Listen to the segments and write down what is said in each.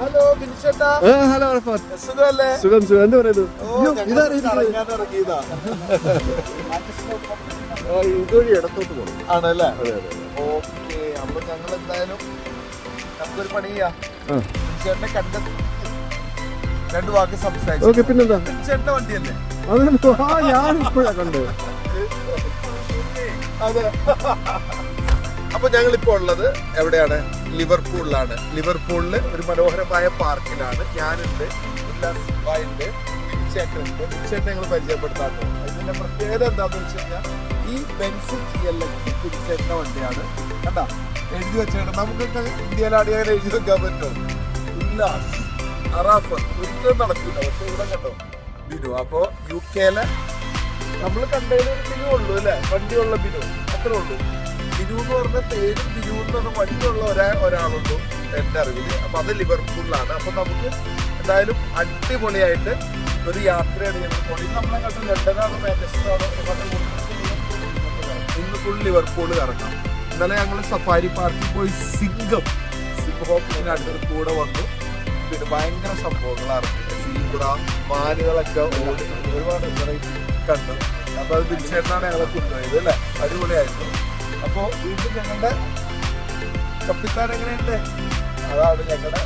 Hello അറഫാത്ത് സുഖം സുഖം. എന്താ പറയുന്നത് ഇതുവഴി ഇടത്തോട്ട് പോകും ആണല്ലേ? ഓക്കെ അപ്പൊ ഞങ്ങൾ എന്തായാലും നമുക്കൊരു പണി ചെയ്യാം. ചേട്ടനെ കണ്ട രണ്ടു വാക്ക് സംസാരിച്ചു. ഓക്കെ പിന്നെന്താ? ചേട്ടന്റെ വണ്ടിയല്ലേ? അതല്ലോ ഞാൻ ഇപ്പോഴാ കണ്ടത്. അതെ. അപ്പൊ ഞങ്ങൾ ഇപ്പോൾ ഉള്ളത് എവിടെയാണ്? ലിവർപൂളിലാണ്. ലിവർപൂളിൽ ഒരു മനോഹരമായ പാർക്കിലാണ്. ഞാനുണ്ട് ഞങ്ങൾ പരിചയപ്പെടുത്താറുണ്ട് ഇതിന്റെ പ്രത്യേകത എന്താണെന്ന് വെച്ച് കഴിഞ്ഞാൽ ഈ ബെൻസ് ജി എൽ എക്സ് തിരിച്ചേട്ട വണ്ടിയാണ്. കണ്ടാ? എഴുതി വെച്ചേട്ടൻ. നമുക്കൊക്കെ ഇന്ത്യയിലാടിയാൽ എഴുതി വെക്കാൻ പറ്റുമോ? ഉല്ലാസ് അറാഫ് ഒരിക്കലും നടക്കില്ല പക്ഷെ ഇവിടെ കണ്ടോ? ബിനു. അപ്പോ യു കെയിലെ നമ്മൾ കണ്ടതിൽ ഒരു ബിനു ഉള്ളൂ അല്ലെ? വണ്ടിയുള്ള ബിനു. അത്രേ ഉള്ളൂ. ബിനു എന്ന് പറഞ്ഞ പേരും ബിനു എന്ന് പറഞ്ഞ വണ്ടിയുള്ള ഒരാ ഒരാളുള്ളൂ എന്റെ അറിവിൽ അപ്പൊ അത് ലിവർപൂളിലാണ്. അപ്പൊ നമുക്ക് എന്തായാലും അടിപൊളിയായിട്ട് ഒരു യാത്രയാണ് ഞങ്ങൾ പോയി നമ്മളെ കണ്ട് ലണ്ടനാണ് മാഞ്ചസ്റ്ററാണ് ഇന്ന് ഫുൾ ലിവർപൂൾ കറങ്ങാം ഇന്നലെ ഞങ്ങൾ സഫാരി പാർക്കിൽ പോയി സിംഗം സിംഹോപ്പിന് അടുത്ത് കൂടെ വന്നു. പിന്നെ ഭയങ്കര സംഭവങ്ങളാണ്. സീബ്ര മാനുകളൊക്കെ ഓടി ഒരുപാട് കണ്ടു. അപ്പൊ അത് തിരിച്ചേട്ടാണ് ഞങ്ങളെ കൊണ്ടുപോയത് അല്ലേ? അടിപൊളിയായിരുന്നു. അപ്പോ വീണ്ടും ഞങ്ങളുടെ കപ്പിത്താൻ എങ്ങനെയുണ്ട്? അതാണ് ഞങ്ങളുടെ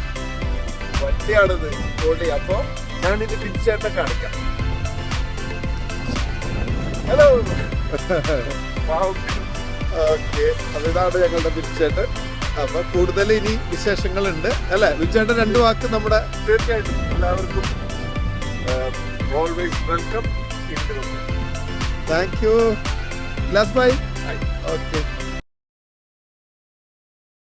വണ്ടിയാണിത് പൊളി അപ്പോ ഞാൻ ഇത് പിടിച്ചേട്ട കാണിക്കാം ഹലോ ഓക്കെ അതിനാണ് ഞങ്ങളുടെ പിടിച്ചേട്ട് അപ്പൊ കൂടുതൽ ഇനി വിശേഷങ്ങൾ ഉണ്ട് അല്ലെ? വിജയേട്ടൻ രണ്ട് വാക്ക് നമ്മുടെ തീർച്ചയായിട്ടും എല്ലാവർക്കും ഓൾവേസ് വെൽക്കം താങ്ക് യു ലാസ് ബൈ ഓക്കെ